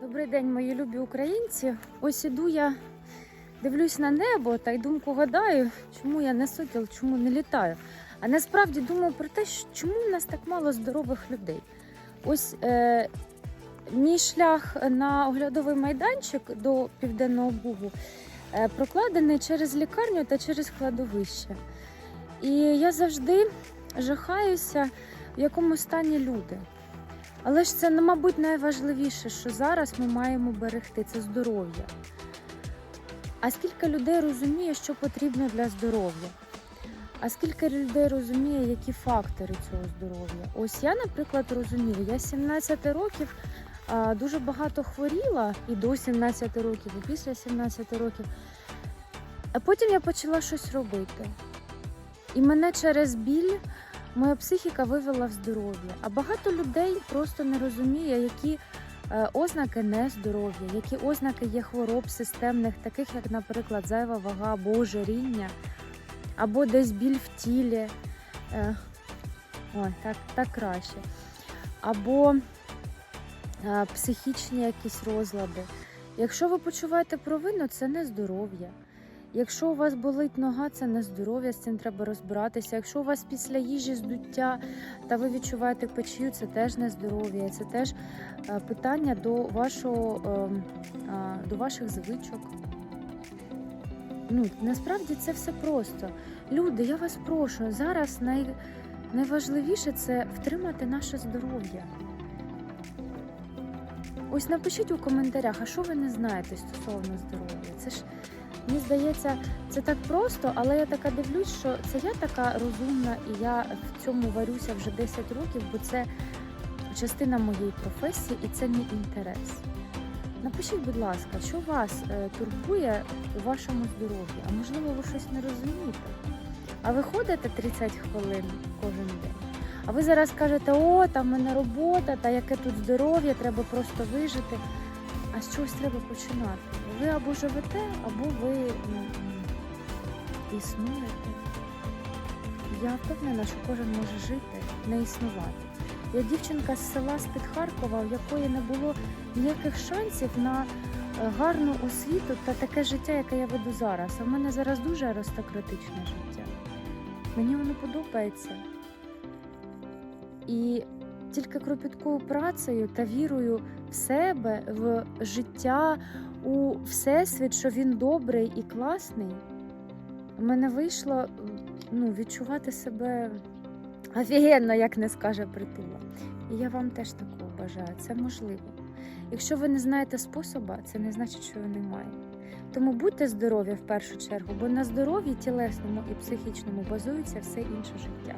Добрий день, мої любі українці. Ось іду я дивлюсь на небо та й думку гадаю, чому я не сокіл, чому не літаю. А насправді думаю про те, чому в нас так мало здорових людей. Ось е, мій шлях на оглядовий майданчик до Південного Бугу е, прокладений через лікарню та через кладовище. І я завжди жахаюся, в якому стані люди. Але ж це, ну, мабуть, найважливіше, що зараз ми маємо берегти це здоров'я. А скільки людей розуміє, що потрібно для здоров'я? А скільки людей розуміє, які фактори цього здоров'я? Ось я, наприклад, розумію, я з 17 років дуже багато хворіла і до 17 років, і після 17 років. А потім я почала щось робити. І мене через біль моя психіка вивела в здоров'я. А багато людей просто не розуміє, які е, ознаки нездоров'я, які ознаки є хвороб системних, таких як, наприклад, зайва вага або ожиріння, або десь біль в тілі. Е, ой, так, так краще. Або е, психічні якісь розлади. Якщо ви почуваєте провину, це не здоров'я. Якщо у вас болить нога, це не здоров'я, з цим треба розбиратися. Якщо у вас після їжі здуття та ви відчуваєте печію, це теж не здоров'я, це теж е, питання до вашого ем, до ваших звичок. Ну, насправді це все просто. Люди, я вас прошу, зараз най, найважливіше це втримати наше здоров'я. Ось напишіть у коментарях, а що ви не знаєте стосовно здоров'я? Це ж Мені здається, це так просто, але я така дивлюсь, що це я така розумна і я в цьому варюся вже 10 років, бо це частина моєї професії і це мій інтерес. Напишіть, будь ласка, що вас е, турбує у вашому здоров'ї, а можливо, ви щось не розумієте. А ви ходите 30 хвилин кожен день. А ви зараз кажете, о, там в мене робота, та яке тут здоров'я, треба просто вижити. А з чогось треба починати. Ви або живете, або ви м, існуєте. Я впевнена, що кожен може жити, не існувати. Я дівчинка з села з-під Харкова, в якої не було ніяких шансів на е, гарну освіту та таке життя, яке я веду зараз. А в мене зараз дуже аристократичне життя. Мені воно подобається. І тільки кропіткою працею та вірою в себе, в життя, у всесвіт, що він добрий і класний, у мене вийшло ну, відчувати себе офігенно, як не скаже притула. І я вам теж такого бажаю. Це можливо. Якщо ви не знаєте способа, це не значить, що його немає. Тому будьте здорові в першу чергу, бо на здоров'ї тілесному і психічному базується все інше життя.